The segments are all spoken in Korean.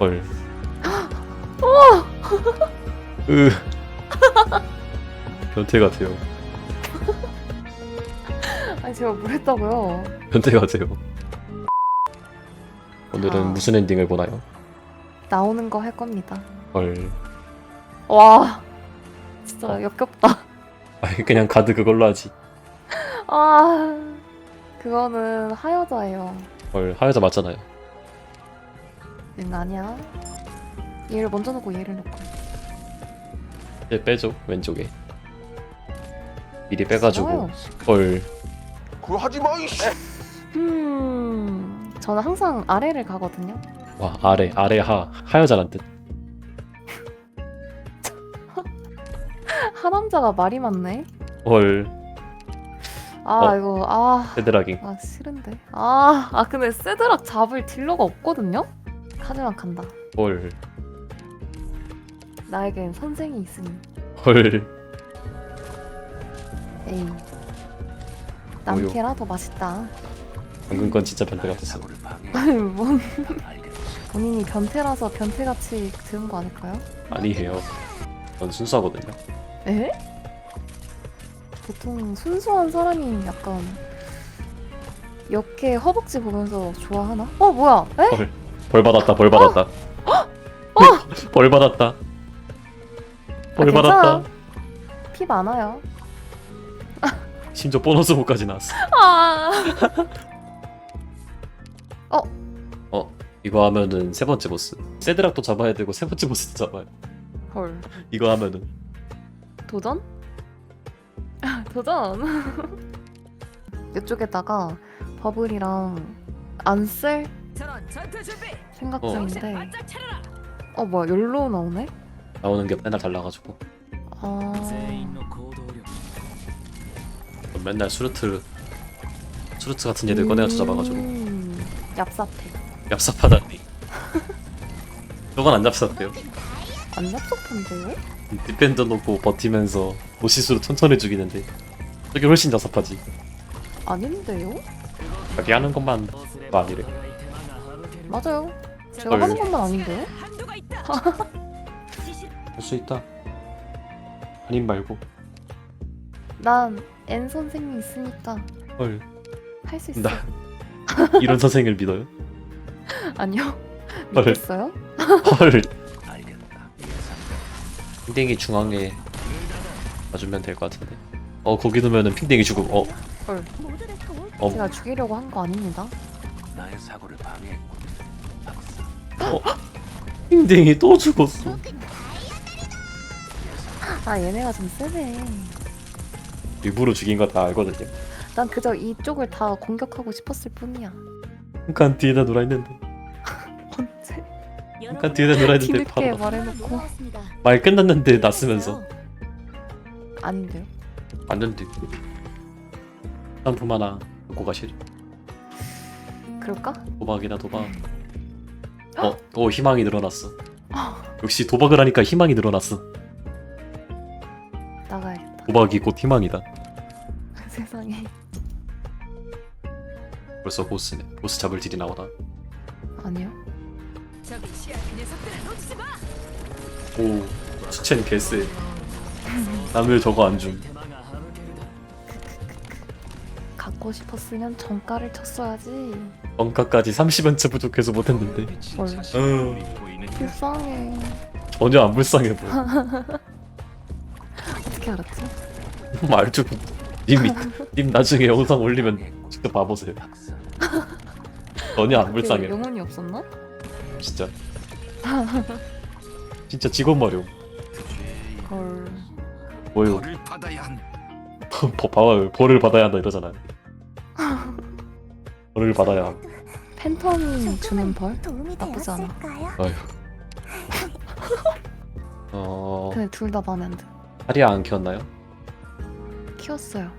헐. 으. 변태 같아요. 아니 제가 뭘 했다고요? 변태 같아요. 오늘은 아. 무슨 엔딩을 보나요? 나오는 거 할 겁니다. 헐. 와 진짜 어. 역겹다. 아니 그냥 가드 그걸로 하지. 아 그거는 하여자예요. 헐 하여자 맞잖아요. 응 아니야. 얘를 먼저 놓고 얘를 놓고. 얘 빼죠 왼쪽에. 미리 빼가지고. 헐. 그거 하지 마 이씨. 음 저는 항상 아래를 가거든요. 와 아래 아래 하 하여자란 뜻. 하남자가 말이 많네. 헐. 아 어. 이거 아. 헤드락잉. 아 싫은데 아, 아 근데 세드락 잡을 딜러가 없거든요? 하지만 간다 헐. 나에겐 선생이 있으니 헐. 에이 남캐라 더 맛있다 방금 건 진짜 변태 같았어. 아니 뭔 본인이 변태라서 변태같이 들은 거 아닐까요? 아니에요. 전 순수하거든요. 에? 보통 순수한 사람이 약간 역해 허벅지 보면서 좋아하나? 어 뭐야? 에? 헐. 벌 받았다. 벌 받았다. 벌 받았다. 벌 아, 받았다. 피 많아요 심지어 보너스 목까지 나왔어. 아 이거 하면은 세 번째 보스. 세드락도 잡아야 되고 세 번째 보스도 잡아야 돼. 헐. 이거 하면은 도전? 도전! 이쪽에다가 버블이랑 안 쓸 전원 전투 준비. 생각 중인데. 어. 어 뭐야 열로 나오네? 나오는 게 맨날 달라가지고 아 어, 맨날 수루트 수루트 같은 얘들 꺼내가지고 잡아가지고 음, 얍삽해. 얍삽하다니 저건 안 얍삽해요 안 얍삽한데요? 디펜더 놓고 버티면서 오시수로 천천히 죽이는데 저게 훨씬 얍삽하지 아닌데요? 자기 하는 것만 그거 아니래 맞아요. 제가 헐. 하는 것만 있다. 할수 있다. 아님 말고. 난 N 선생님이 있으니까 헐. 할 수 있어 나 이런 선생을 믿어요? 아니요 헐. 믿겠어요? 헐. 핑댕이 중앙에 놔주면 될 것 같은데. 어 거기 두면은 핑댕이 죽음. 어. 헐 어. 제가 죽이려고 한 거 아닙니다 나의 사고를 방해했 군. 핑댕이 또 죽었어. 아 얘네가 좀 세네 일부러 죽인 거 다 알거든요. 난 그저 이쪽을 다 공격하고 싶었을 뿐이야 잠깐 뒤에다 놀아 있는데. 언제? 잠깐 뒤에다 놀아 있는데 뒤늦게 바로 말해놓고 말 끝났는데 났으면서 아닌데요? 왔는데. 상품 하나 갖고 가실. 그럴까? 도박이나 도박. 어, 어 희망이 늘어났어. 역시 도박을 하니까 희망이 늘어났어. 나가야겠다 도박이 곧 희망이다. 세상에 벌써 보스네. 보스 잡을 딜이 나오다. 아니요 저기 시야 그 녀석들을 놓치지 마. 오, 수첸 개쎄. 남을 저거 안 줌. 갖고 싶었으면 정가를 쳤어야지 원가까지 30원째 부족해서 못했는데. 헐 어, 불쌍해 전혀 안 불쌍해 보여. 어떻게 알았지? 말좀 님이 님 나중에 영상 올리면 직접 봐보세요. 전혀 안 불쌍해. 영혼이 없었나? 진짜. 진짜 직원 마려. 헐 뭐요? 벌을 받아야 한다. 버, 봐봐요. 벌을 받아야 한다 이러잖아요. 벌을 받아야 함. 팬텀이 주는 벌? 나쁘지 않아. 아휴. 어, 근데 둘 다 마음에 안 들어 사리아 안 키웠나요? 키웠어요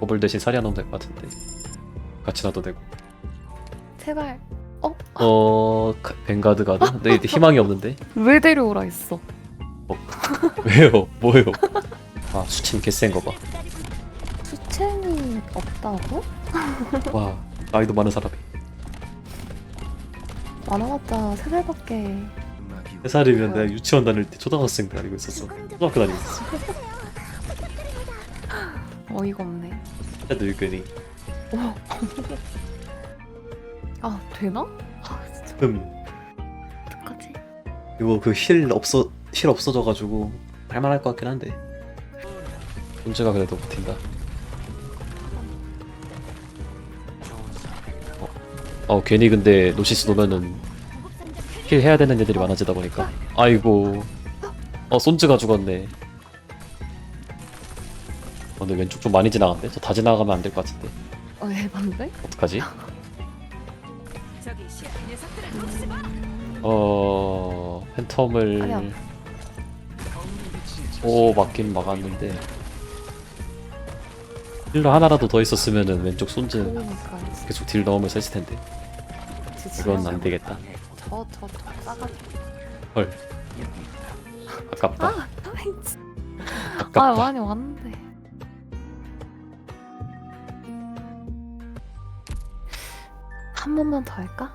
버블 대신 사리아 넣으면 될 것 같은데. 같이 놔도 되고. 제발 어, 가- 뱅가드 가드? 네, 희망이 없는데. 왜 데려오라 했어 왜요? 뭐예요? 아, 수침 개센 거 봐. 수첸이 없다고? 와, 나이도 많은 사람이. 많아봤자 세 살밖에. 세 살이면 내가 유치원 다닐 때 초등학생 다니고 있었어. 초등학교 다니고 있었어. 어이가 없네. 해도 유근이 아 되나? 아 진짜 음 어떡하지? 이거 그힐 없어 힐 없어져가지고 할만할 것 같긴 한데. 문제가 그래도 버틴다. 어 괜히 근데 노시스 놓으면은 힐 해야 되는 애들이 많아지다 보니까 아이고 어 손즈가 죽었네. 어, 근데 왼쪽 좀 많이 지나갔네. 저 다 지나가면 안 될 것 같은데 어 해봤는데? 어떡하지? 어 팬텀을. 오 맞긴 막았는데 힐러 하나라도 더 있었으면은 왼쪽 손즈 그러니까 계속 딜 넣으면서 했을 텐데. 이건 안 되겠다. 저저 저 싸가지고. 헐. 아깝다. 아 아깝다. 많이 왔는데. 한 번만 더 할까?